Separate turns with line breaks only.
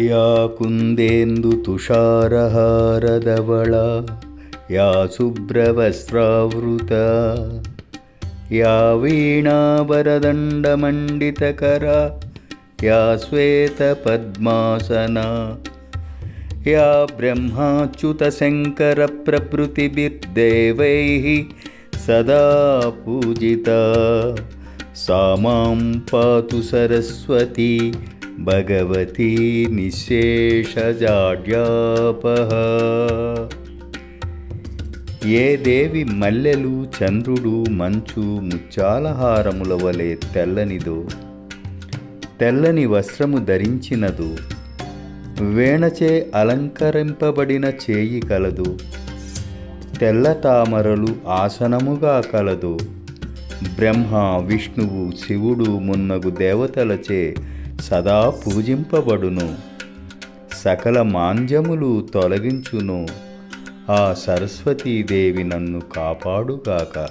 या कुन्देन्दुतुषारहारधवला या शुभ्रवस्त्रावृता या वीणावरदण्डमण्डितकरा या श्वेतपद्मासना या ब्रह्माच्युतशङ्करप्रभृतिभिर्देवैः सदा पूजिता सा मां पातु सरस्वती భగవతీ నిశేషజాడ్యాపహ ఏ దేవి మల్లెలు చంద్రుడు మంచు ముత్యాలహారముల వలె తెల్లనిదో తెల్లని వస్త్రము ధరించినదు వేణచే అలంకరింపబడిన చేయి కలదు తెల్ల తామరలు ఆసనముగా కలదు బ్రహ్మ విష్ణువు శివుడు మున్నగు దేవతలచే సదా పూజింపబడును. సకల మాంద్యములు తొలగించును. ఆ సరస్వతీదేవి నన్ను కాపాడుగాక.